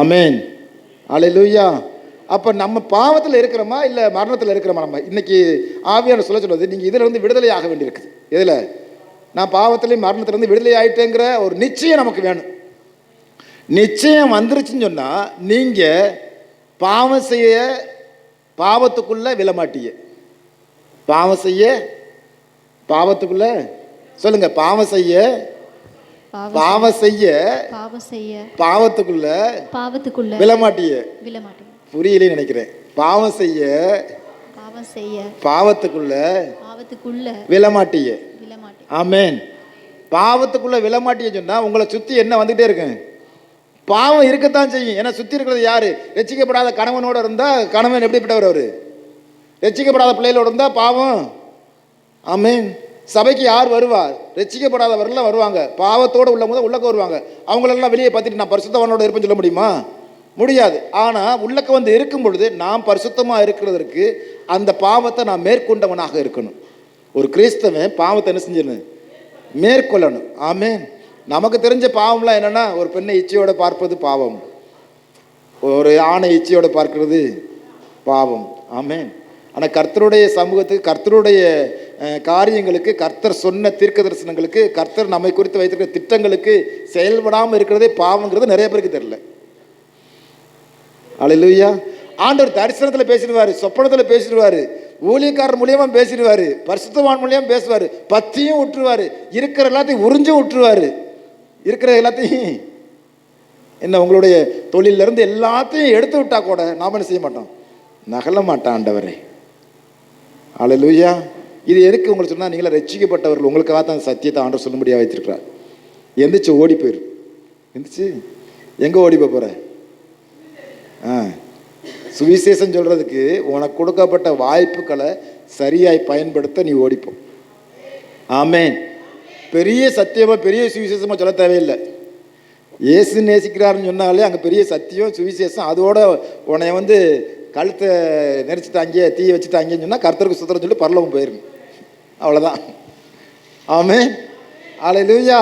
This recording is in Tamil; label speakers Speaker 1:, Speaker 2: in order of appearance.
Speaker 1: அமேன் அலையிலூயா அப்போ நம்ம பாவத்தில் இருக்கிறோமா இல்லை மரணத்தில் இருக்கிறோமா நம்ம? இன்னைக்கு ஆவியான சொல்ல சொல்வது நீங்கள் இதில் வந்து விடுதலை ஆக வேண்டியிருக்குது. எதில்? நான் பாவத்திலையும் மரணத்திலிருந்து விடுதலை ஆகிட்டேங்கிற ஒரு நிச்சயம் நமக்கு வேணும். நிச்சயம் வந்துருச்சுன்னு சொன்னால் நீங்கள் பாவம் செய்ய பாவத்துக்குள்ளே விழமாட்டிய பாவம் செய்ய பாவத்துக்குள்ளே? சொல்லுங்கள் பாவம் செய்ய
Speaker 2: பாவம்
Speaker 1: செய்ய
Speaker 2: பாவம் செய்ய
Speaker 1: பாவத்துக்குள்ள
Speaker 2: பாவத்துக்குள்ள
Speaker 1: விழமாட்டீங்க
Speaker 2: விழ மாட்டேன்
Speaker 1: புரியலைன்னு நினைக்கிறேன். பாவம் செய்ய
Speaker 2: பாவம் செய்ய
Speaker 1: பாவத்துக்குள்ள
Speaker 2: பாவத்துக்குள்ள
Speaker 1: விழமாட்டீங்க
Speaker 2: விழ மாட்டேன்
Speaker 1: ஆமென். பாவத்துக்குள்ள விழமாட்டீங்கன்னு சொன்னா உங்களை சுத்தி என்ன வந்துட்டே இருக்கு பாவம் இருக்கத்தான் செய்யும். ஏன்னா சுத்தி இருக்கிறது யாரு? ரட்சிக்கப்படாத கணவனோட இருந்தா கணவன் எப்படிப்பட்டவர் அவரு? ரட்சிக்கப்படாத பிள்ளைகளோட இருந்தா பாவம். ஆமென். சபைக்கு யார் வருவார்? ரசிக்கப்படாதவர்கள்லாம் வருவாங்க. பாவத்தோடு உள்ளவங்க தான் உள்ளக்க வருவாங்க. அவங்களெல்லாம் வெளியே பார்த்துட்டு நான் பரிசுத்தவனோட இருப்பேன்னு சொல்ல முடியுமா? முடியாது. ஆனால் உள்ளக்க வந்து இருக்கும் பொழுது நாம் பரிசுத்தமாக இருக்கிறதற்கு அந்த பாவத்தை நான் மேற்கொண்டவனாக இருக்கணும். ஒரு கிறிஸ்தவன் பாவத்தை என்ன செஞ்சிடணும் மேற்கொள்ளணும். ஆமே நமக்கு தெரிஞ்ச பாவம்லாம் என்னென்னா ஒரு பெண்ணை இச்சையோடு பார்ப்பது பாவம். ஒரு ஆணை இச்சையோடு பார்க்கிறது பாவம். ஆமே ஆனால் கர்த்தருடைய சமூகத்துக்கு கர்த்தருடைய காரியங்களுக்கு கர்த்தர் சொன்ன தீர்க்க தரிசனங்களுக்கு கர்த்தர் நம்மை குறித்து வைத்திருக்கிற திட்டங்களுக்கு செயல்படாமல் இருக்கிறதே பாவங்கிறது நிறைய பேருக்கு தெரியல. அலையிலுயா ஆண்டவர் தரிசனத்தில் பேசிடுவார் சொப்பனத்தில் பேசிடுவார் ஊழியக்காரர் மூலியமாக பேசிடுவார் பரிசுத்தவான் மூலியமாக பேசுவார் பத்தியும் விட்டுருவார் இருக்கிற எல்லாத்தையும் உறிஞ்சும் விட்டுருவார் இருக்கிற எல்லாத்தையும் என்ன உங்களுடைய தொழிலிருந்து இருந்து எல்லாத்தையும் எடுத்து விட்டா கூட நாம என்ன செய்ய மாட்டோம்? நகல மாட்டான் ஆண்டவரே. அலையிலுயா இது எதுக்கு உங்களுக்கு சொன்னால் நீங்களே ரட்சிக்கப்பட்டவர்கள் உங்களுக்காக தான் சத்தியத்தை ஆண்டவர் சொல்ல முடியாது வைத்திருக்கிறார். எந்திரிச்சு ஓடி போயிரு. எந்திரிச்சு எங்கே ஓடி போக போகிற ஆ. சுவிசேஷம் சொல்கிறதுக்கு உனக்கு கொடுக்கப்பட்ட வாய்ப்புகளை சரியாய் பயன்படுத்த நீ ஓடிப்போ ஆமென். பெரிய சத்தியமாக பெரிய சுவிசேஷமாக சொல்ல தேவையில்லை. இயேசு நேசிக்கிறாருன்னு சொன்னாலே அங்கே பெரிய சத்தியம் சுவிசேஷம் அதோட உன்னை வந்து கழுத்தை நெரிச்சிட்டாங்க தீ வச்சுட்டாங்கன்னு சொன்னால் கருத்தருக்கு சுத்தரம் சொல்லி பரலவும் போயிருங்க அவ்வளோதான் ஆமே ஆலை லூயா